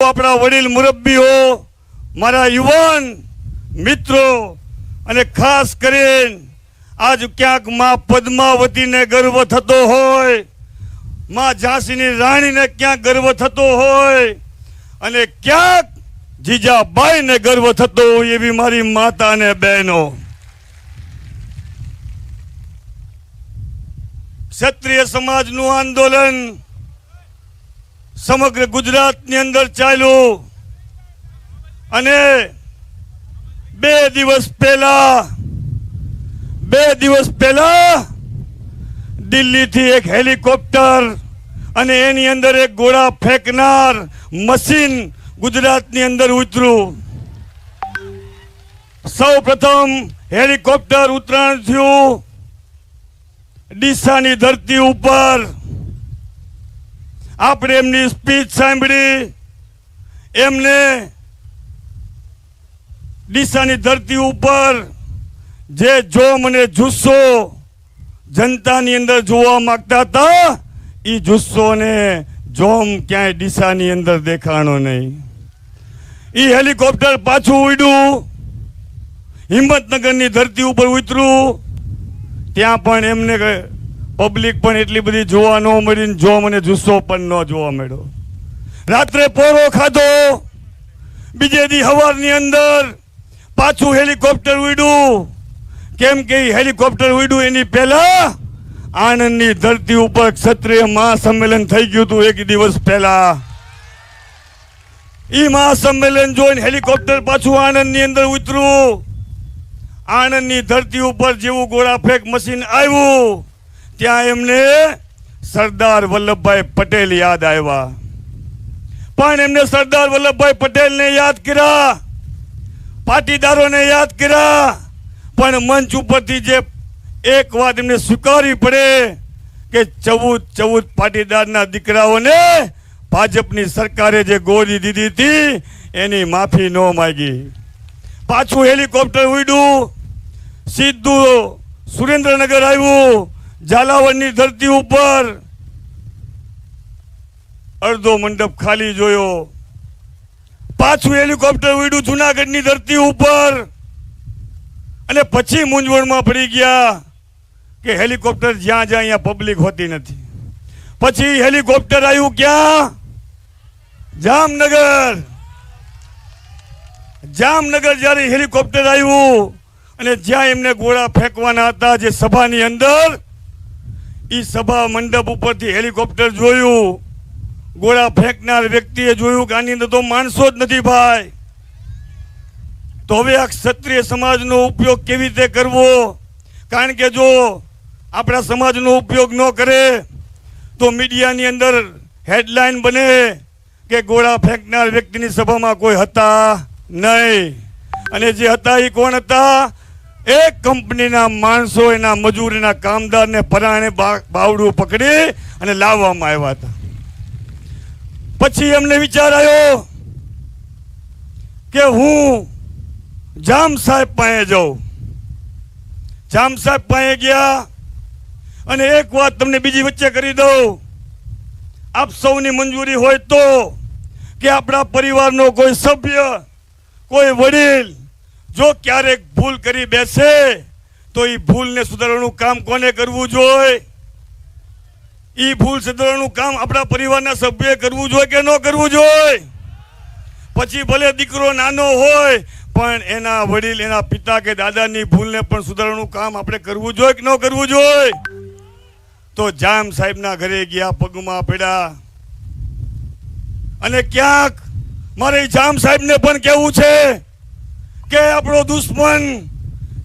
આપણા વડીલ મુરબ્બીઓ, મારા યુવાન મિત્રો અને ખાસ કરીને આજ ક્યાંકમાં પદ્માવતીને ગર્વ થતો હોય, માં ઝાંસીની રાણીને ક્યાંક ગર્વ થતો હોય અને ક્યાંક જીજાબાઈને ગર્વ થતો હોય એવી મારી માતા અને બહેનો. ક્ષત્રિય સમાજનું આંદોલન સમગ્ર ગુજરાતની અંદર ચાલ્યું. અને બે દિવસ પહેલા, બે દિવસ પહેલા દિલ્હીથી એક હેલિકોપ્ટર અને એની અંદર એક ગોળા ફેંકનાર મશીન ગુજરાતની અંદર ઉતર્યું. સૌ પ્રથમ હેલિકોપ્ટર ઉતરાણ થયું. ડીસાની ધરતી ઉપર આપણે એમની સ્પીચ સાંભળી, એમને ડીસાની ધરતી ઉપર જે જોમ અને જુસ્સો જનતાની અંદર જોવા માંગતા હતા એ જુસ્સો ને જોમ ક્યાંય ડીસાની અંદર દેખાણો નહીં. એ હેલિકોપ્ટર પાછું ઉડ્યું, હિંમતનગરની ધરતી ઉપર ઉતર્યું, ત્યાં પણ એમને પબ્લિક પણ એટલી બધી જોવા ન મળી જો મને જુસ્સો પણ ન જોવા મળ્યો. રાત્રે પોરો ખાધો. બીજે દી હવારની અંદર પાછું હેલિકોપ્ટર ઉડ્યું. કેમ કે હેલિકોપ્ટર ઉડ્યું એની પહેલા આણંદની ધરતી ઉપર ક્ષત્રિય મહાસંમેલન થઈ ગયું હતું એક દિવસ પહેલા. ઈ મહાસંમેલન જોઈને હેલિકોપ્ટર પાછું આણંદની અંદર ઉતર્યું. આણંદની ધરતી ઉપર જેવું ગોળા ફેંક મશીન આવ્યું. ત્યાં એમને સરદાર વલ્લભભાઈ પટેલ યાદ આવ્યા. પણ એમને સરદાર વલ્લભભાઈ પટેલને યાદ કર્યા. પાટીદારોને યાદ કર્યા. પણ મંચ ઉપરથી જે એક વાત એમને સ્વીકારવી પડે કે ચૌદ ચૌદ પાટીદારના દીકરાઓને ભાજપની સરકારે જે ગોળી દીધી હતી, એની માફી ન માગી. પાછું હેલિકોપ્ટર ઉડ્યું. સીધું સુરેન્દ્રનગર આવ્યું. ઝાલાવાડની ધરતી ઉપર અડધો મંડપ ખાલી જોયો. પાછું હેલિકોપ્ટર ઉડ્યું જુનાગઢની ધરતી ઉપર. અને પછી મૂંઝવણમાં પડી ગયા કે હેલિકોપ્ટર જ્યાં જ્યાં અહીંયા પબ્લિક હોતી નથી. પછી હેલિકોપ્ટર આવ્યું ક્યાં? જામનગર. જામનગર જ્યારે હેલિકોપ્ટર આવ્યું અને જ્યાં એમને ગોળા ફેંકવાના હતા જે સભાની અંદર એ સભા મંડપ ઉપરથી હેલિકોપ્ટર જોયું. ગોળા ફેંકનાર વ્યક્તિએ જોયું કે આની અંદર તો માણસો જ નથી ભાઈ. તો હવે આ ક્ષત્રિય સમાજનો ઉપયોગ કેવી રીતે કરવો? કારણ કે જો આપણા સમાજનો ઉપયોગ ન કરે, તો મીડિયાની અંદર હેડલાઇન બને કે ગોળા ફેંકનાર વ્યક્તિની સભામાં કોઈ હતા નહીં. અને જે હતા એ કોણ હતા? એક કંપનીના માણસો, એના મજૂર, એના કામદારને પરાણે બાવડું પકડી અને લાવવામાં આવ્યા હતા. પછી એમને વિચાર આવ્યો કે હું જામ સાહેબ પાસે જાઉં. જામ સાહેબ પાસે ગયા અને એક વાત તમને બીજી વચ્ચે કરી દઉં. આપ સૌની મંજૂરી હોય તો કે આપણા પરિવારનો કોઈ સભ્ય, કોઈ વડીલ જો ક્યારેક ભૂલ કરી બેસે, તો એ ભૂલને સુધારવાનું કામ કોને કરવું જોઈએ? એ ભૂલ સુધારવાનું કામ આપણા પરિવારના સભ્યએ કરવું જોઈએ કે ન કરવું જોઈએ? પછી ભલે દીકરો નાનો હોય, પણ એના વડીલ, એના પિતા કે દાદાની ભૂલને પણ સુધારવાનું કામ આપણે કરવું જોઈએ કે ન કરવું જોઈએ? તો જામ સાહેબના ઘરે ગયા, પગમાં પડ્યા. અને ક્યાંક મારે જામ સાહેબને પણ કહેવું છે કે આપણો દુશ્મન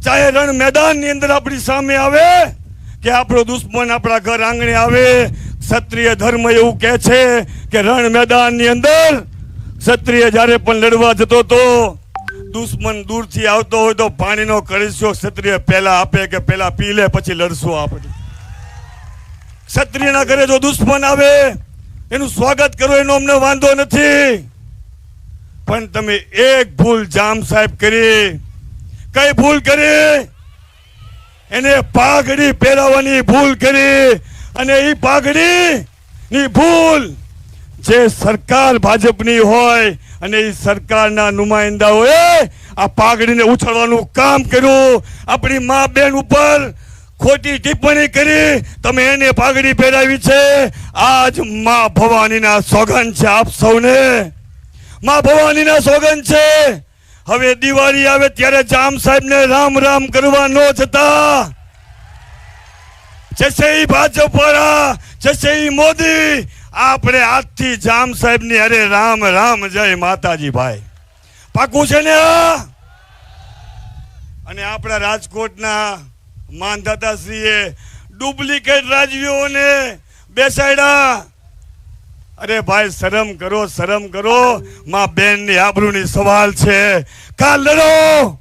ચાહે રણ મેદાનની અંદર આપણી સામે આવે, કે આપણો દુશ્મન આપણા ઘર આંગણે આવે. ક્ષત્રિય ધર્મ એવું કહે છે કે રણ મેદાનની અંદર ક્ષત્રિય જ્યારે પણ લડવા જતો તો દુશ્મન દૂરથી આવતો હોય તો પાણીનો કળશો ક્ષત્રિય પહેલા આપે કે પહેલા પી લે, પછી લડશું આપણે. ક્ષત્રિયના ઘરે જો દુશ્મન આવે, એનું સ્વાગત કરો એનો અમને વાંધો નથી. પણ તમે એક ભૂલ જામ સાહેબ કરી. કઈ ભૂલ કરી? એને પાઘડી પહેરાવવાની ભૂલ કરી અને એ પાઘડી ની ભૂલ જે સરકાર ભાજપની હોય અને એ સરકારના નુમાઇંદાઓએ આ પાઘડીને ઉછળવાનું કામ કર્યું. આપણી મા બેન ઉપર ખોટી ટિપ્પણી કરી. તમે એને પાઘડી પહેરાવી છે. આજ મા ભવાનીના સોગંદ છે આપ સૌને. મા ભવાનીના સોગન છે. હવે દિવાળી આવે ત્યારે જામ સાહેબને રામ રામ કરવા ન જતા. જશે ભાજપ વાળા જશે મોદી. આપણે આજથી જામ સાહેબની અરે રામ રામ જય માતાજી ભાઈ પાકું છે ને અને આપણા રાજકોટના માનદાતાશ્રીએ ડુપ્લિકેટ રાજવીઓને બેસાડ્યા. અરે ભાઈ, શરમ કરો શરમ કરો. માં બેનની આબરૂની સવાલ છે. કાં લડો.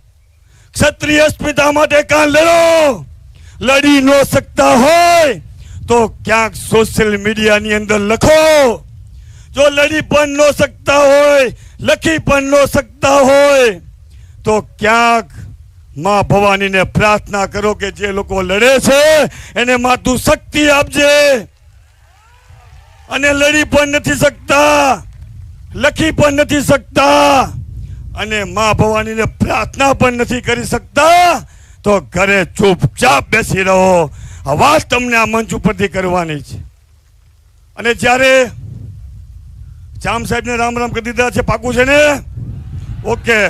ક્ષત્રિય અસ્મિતા માટે કાં લડો. લડી ન શકતા હોય તો ક્યાંક સોશિયલ મીડિયાની અંદર લખો. જો લડી પણ ન શકતા હોય, લખી પણ ન શકતા હોય, તો ક્યાંકમાં ભવાનીને પ્રાર્થના કરો કે જે લોકો લડે છે, એને માતું શક્તિ આપજે. અને લડી પણ નથી શકતા, લખી પણ નથી શકતા, અને મા ભવાનીને પ્રાર્થના પણ નથી કરી શકતા, તો ઘરે ચૂપચાપ બેસી રહો. આ વાત તમને આ મંચ ઉપરથી કરવાની છે. અને જ્યારે જામ સાહેબને રામ રામ કરી દીધા છે, પાકું છે ને? ઓકે.